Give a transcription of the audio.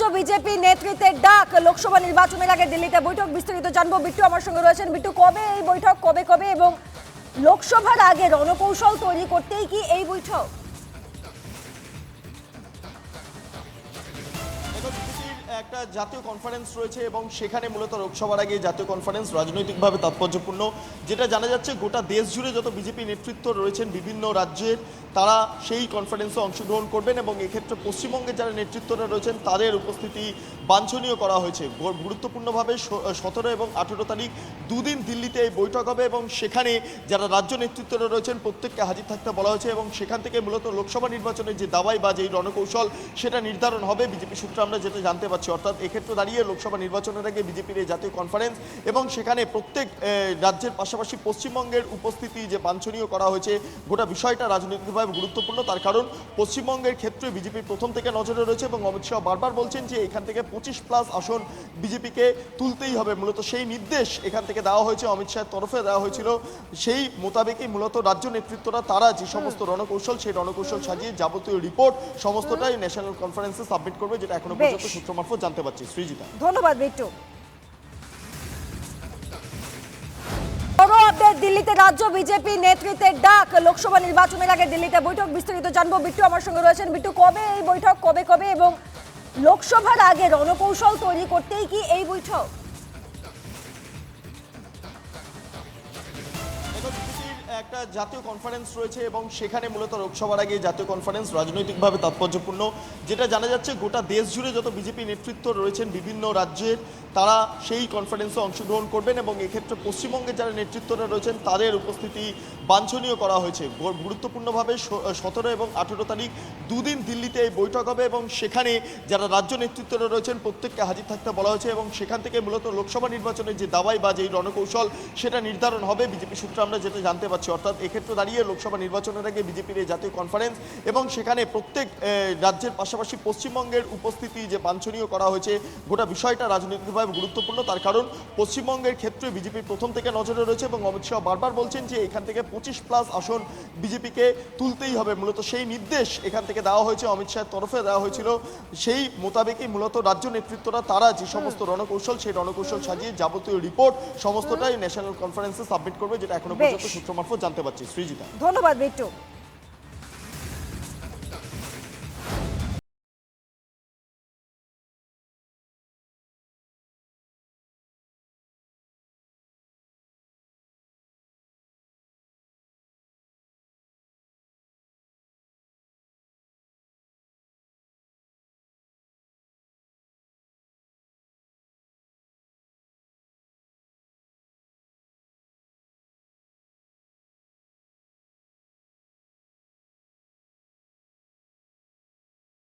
রাজ্য বিজেপি নেতৃত্বের ডাক, লোকসভা নির্বাচনের আগে দিল্লিতে বৈঠক, বিস্তারিত জানব। বিট্টু আমার সঙ্গে রয়েছেন। বিট্টু, কবে এই বৈঠক, কবে কবে এবং লোকসভার আগে রণকৌশল তৈরি করতেই কি এই বৈঠক? একটা জাতীয় কনফারেন্স রয়েছে এবং সেখানে মূলত লোকসভার আগে জাতীয় কনফারেন্স রাজনৈতিকভাবে তাৎপর্যপূর্ণ, যেটা জানা যাচ্ছে গোটা দেশ জুড়ে যত বিজেপি নেতৃত্ব রয়েছেন বিভিন্ন রাজ্যের, তারা সেই কনফারেন্সে অংশগ্রহণ করবেন এবং এক্ষেত্রে পশ্চিমবঙ্গের যারা নেতৃত্বরা রয়েছেন, তাদের উপস্থিতি বাঞ্ছনীয় করা হয়েছে। গুরুত্বপূর্ণভাবে সতেরো এবং আঠেরো তারিখ দুদিন দিল্লিতে এই বৈঠক হবে এবং সেখানে যারা রাজ্য নেতৃত্বরা রয়েছেন, প্রত্যেককে হাজির থাকতে বলা হয়েছে এবং সেখান থেকে মূলত লোকসভা নির্বাচনের যে দাবাই বা যেই রণকৌশল, সেটা নির্ধারণ হবে। বিজেপি সূত্রে আমরা যেটা জানতে পারছি অর্থাৎ এক্ষেত্রে দাঁড়িয়ে লোকসভা নির্বাচনের আগে বিজেপির এই জাতীয় কনফারেন্স এবং সেখানে প্রত্যেক রাজ্যের পাশাপাশি পশ্চিমবঙ্গের উপস্থিতি যে বাঞ্ছনীয় করা হয়েছে গোটা বিষয়টা রাজনৈতিকভাবে গুরুত্বপূর্ণ। তার কারণ পশ্চিমবঙ্গের ক্ষেত্রে বিজেপি প্রথম থেকে নজরে রয়েছে এবং অমিত শাহ বারবার বলছেন যে এখান থেকে পঁচিশ প্লাস আসন বিজেপিকে তুলতেই হবে। মূলত সেই নির্দেশ এখান থেকে দেওয়া হয়েছে অমিত শাহের তরফে দেওয়া হয়েছিল। সেই মোতাবেকই মূলত রাজ্য নেতৃত্বরা তারা যে সমস্ত রণকৌশল সেই রণকৌশল সাজিয়ে যাবতীয় রিপোর্ট সমস্তটাই ন্যাশনাল কনফারেন্সে সাবমিট করবে যেটা এখনও পর্যন্ত সূত্র মারফত জানতে পারছি, সৃজিতা। ধন্যবাদ বিট্টু দিল্লিতে রাজ্য বিজেপি নেতৃত্বের ডাক। লোকসভা নির্বাচনের আগে দিল্লিতে বৈঠক, বিস্তারিত জানব। বিট্টু আমার সঙ্গে রয়েছেন। বিট্টু কবে এই বৈঠক, কবে কবে, এবং লোকসভার আগে রণকৌশল তৈরি করতেই কি এই বৈঠক? একটা জাতীয় কনফারেন্স রয়েছে এবং সেখানে মূলত লোকসভার আগে জাতীয় কনফারেন্স রাজনৈতিকভাবে তাৎপর্যপূর্ণ, যেটা জানা যাচ্ছে গোটা দেশ জুড়ে যত বিজেপি নেতৃত্ব রয়েছেন বিভিন্ন রাজ্যের, তারা সেই কনফারেন্সে অংশগ্রহণ করবেন এবং এক্ষেত্রে পশ্চিমবঙ্গের যারা নেতৃত্বরা রয়েছেন, তাদের উপস্থিতি বাঞ্ছনীয় করা হয়েছে। গুরুত্বপূর্ণভাবে সতেরো এবং আঠেরো তারিখ দুদিন দিল্লিতে এই বৈঠক হবে এবং সেখানে যারা রাজ্য নেতৃত্বরা রয়েছেন, প্রত্যেককে হাজির থাকতে বলা হয়েছে এবং সেখান থেকে মূলত লোকসভা নির্বাচনের যে দাবাই বা যেই রণকৌশল, সেটা নির্ধারণ হবে। বিজেপি সূত্রে আমরা যেটা জানতে পারছি অর্থাৎ এক্ষেত্রে দাঁড়িয়ে লোকসভা নির্বাচনের আগে বিজেপির এই জাতীয় কনফারেন্স এবং সেখানে প্রত্যেক রাজ্যের পাশাপাশি পশ্চিমবঙ্গের উপস্থিতি যে বাঞ্ছনীয় করা হয়েছে গোটা বিষয়টা রাজনৈতিকভাবে গুরুত্বপূর্ণ। তার কারণ পশ্চিমবঙ্গের ক্ষেত্রে বিজেপি প্রথম থেকে নজরে রয়েছে এবং অমিত শাহ বারবার বলছেন যে এখান থেকে পঁচিশ প্লাস আসন বিজেপিকে তুলতেই হবে। মূলত সেই নির্দেশ এখান থেকে দেওয়া হয়েছে অমিত শাহের তরফে দেওয়া হয়েছিল। সেই মোতাবেকই মূলত রাজ্য নেতৃত্বরা তারা যে সমস্ত রণকৌশল সেই রণকৌশল সাজিয়ে যাবতীয় রিপোর্ট সমস্তটাই ন্যাশনাল কনফারেন্সে সাবমিট করবে যেটা এখনও পর্যন্ত সূত্র মারফত জানতে পারছি সৃজিতা ধন্যবাদ বিট্টু